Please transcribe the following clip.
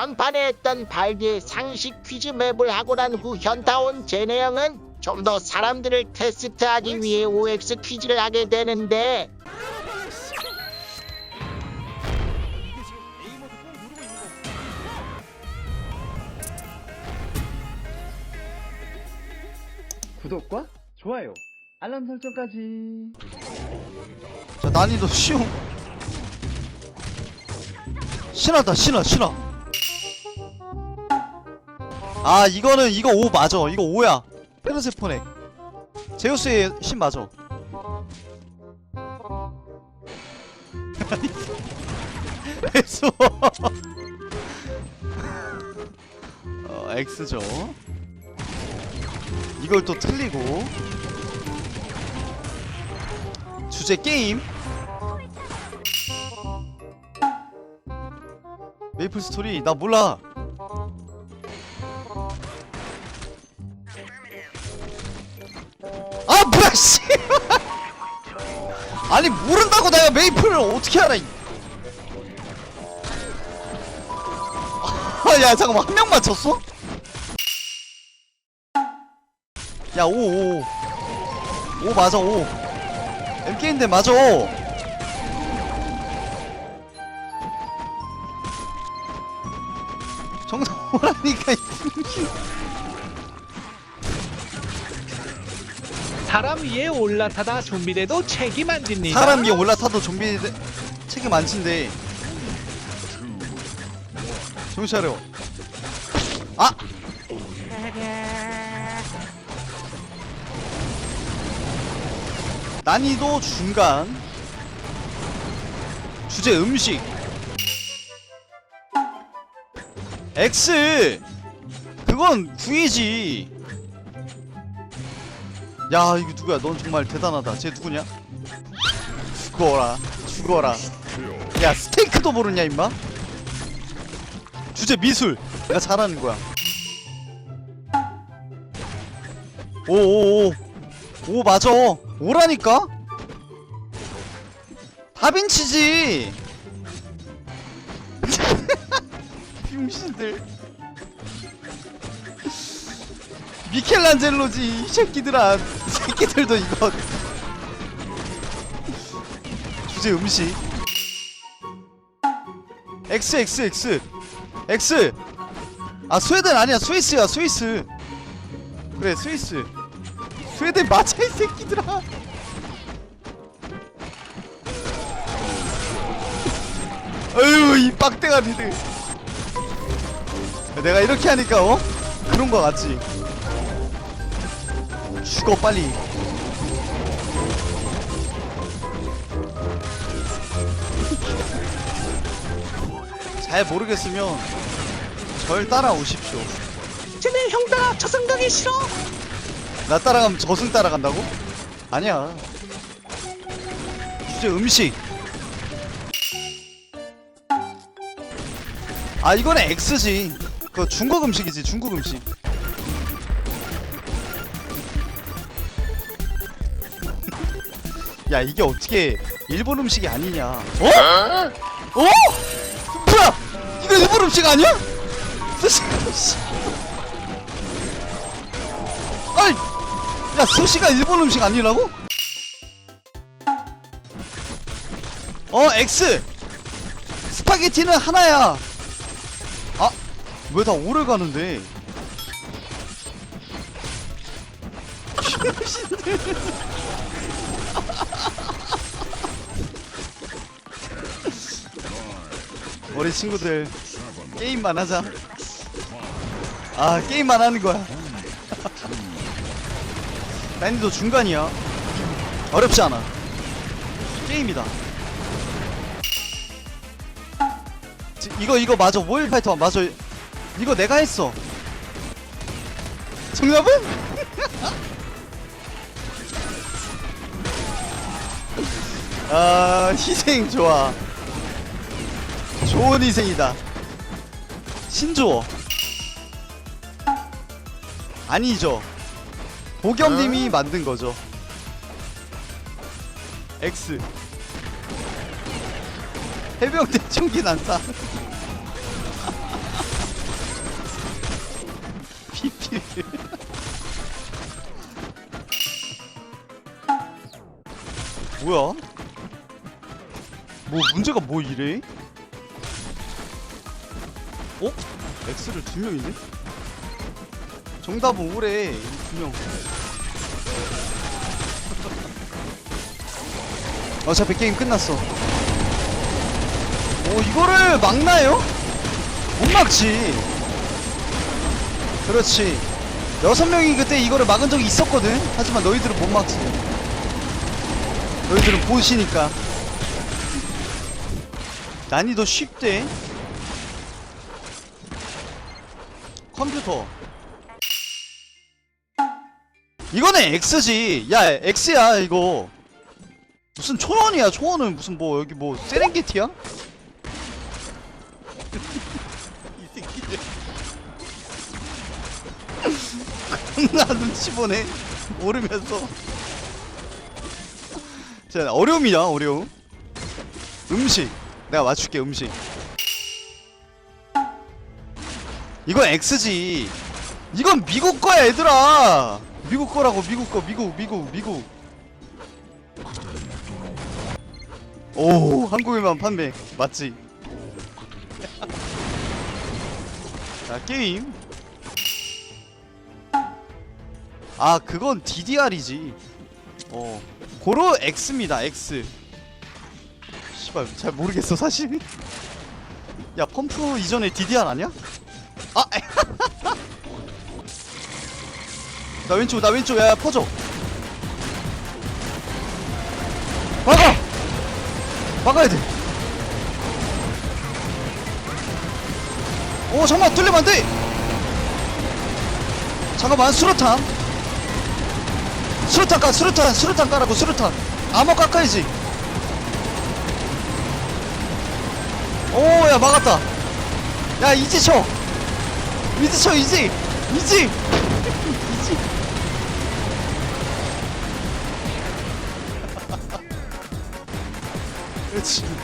전판에 했던 발기의 상식 퀴즈 맵을 하고 난 후 현타 온 제네형은 좀 더 사람들을 테스트하기 위해 OX 퀴즈를 하게 되는데. 구독과 좋아요, 알람 설정까지. 자 난이도 쉬움 신하다 신하 신하 아 이거는 이거 5 맞아. 이거 5야. 페르세포네 제우스의 신 맞아. X 어 X죠. 이걸 또 틀리고. 주제 게임. 메이플 스토리. 나 몰라 아 뭐야 씨 아니 모른다고 내가 메이플을 어떻게 알아 이- 아, 야 잠깐만. 한 명 맞췄어? 야5 5 5 맞아 5 MK인데 맞아. 정답 오라니까 이 사람 위에 올라타다 좀비래도 책이 만집니다. 사람 위에 올라타도 좀비 책임 안 친대. 정신 차려. 아! 난이도 중간. 주제 음식. X. 그건 구이지 야 이거 누구야? 넌 정말 대단하다. 쟤 누구냐? 죽어라. 죽어라. 야 스테이크도 모르냐 임마? 주제 미술. 내가 잘하는 거야. 오오오. 오 맞아. 오라니까? 다빈치지. 병신들 미켈란젤로지 이 새끼들아. 이 새끼들도 이거. 주제 음식. X X X. X. 아 스웨덴 아니야. 스위스야 스위스. 그래 스위스. 스웨덴 맞아 이 새끼들아. 어휴 이 빡대가리들. 내가 이렇게 하니까 어? 그런 거 같지 죽어 빨리. 잘 모르겠으면 절 따라오십시오. 쟤네 형 따라 저승 가기 싫어. 나 따라가면 저승 따라간다고? 아니야. 주제 음식. 아 이거는 X지. 그거 중국 음식이지 중국 음식 야 이게 어떻게 일본 음식이 아니냐 어? 어? 뭐야 이거 일본 음식 아니야? 스시. 아이 야 스시가 일본 음식 아니라고? 어 X 스파게티는 하나야 아 왜 다 오래 가는데 우리 친구들 게임만 하자. 아 게임만 하는 거야. 난이도 중간이야. 어렵지 않아. 게임이다. 지- 이거 이거 맞아. 모일 파이터 맞아. 이거 내가 했어. 정답은? 아 희생 좋아 좋은 희생이다. 신조어. 아니죠. 보겸님이 만든 거죠. X. 해병대 총기 난사. PP 뭐야? 뭐 문제가 뭐 이래? 어? X를 두 명인데? 정답은 오래 두 명. 어차피 게임 끝났어. 오 이거를 막나요? 못 막지. 그렇지. 여섯 명이 그때 이거를 막은 적이 있었거든. 하지만 너희들은 못 막지. 너희들은 보시니까. 난이도 쉽대. 컴퓨터. 이거는 X지. 야, X야, 이거. 무슨 초원이야, 초원은 무슨 뭐, 여기 뭐, 세렝게티야? 이 새끼들. 겁나 눈치 보네. 모르면서. 자, 어려움이야, 어려움. 음식. 내가 맞출게, 음식. 이건 X지. 이건 미국 거야, 얘들아. 미국 거라고, 미국 거, 미국, 미국, 미국. 오, 한국에만 판매. 맞지? 자, 게임. 아, 그건 DDR이지. 어. 고로 X입니다, X. 씨발, 잘 모르겠어, 사실. 야, 펌프 이전에 DDR 아니야? 아! 나 왼쪽, 나 왼쪽, 야, 야 퍼져. 막아! 막아야 돼. 오, 잠깐만, 뚫리면 안 돼! 잠깐만, 수류탄. 수류탄 까, 수류탄, 수류탄 까라고, 수류탄. 암호 깎아야지. 오, 야, 막았다. 야, 이제 쳐! 이제 쳐, 이제! 이제! 이제! 그렇지.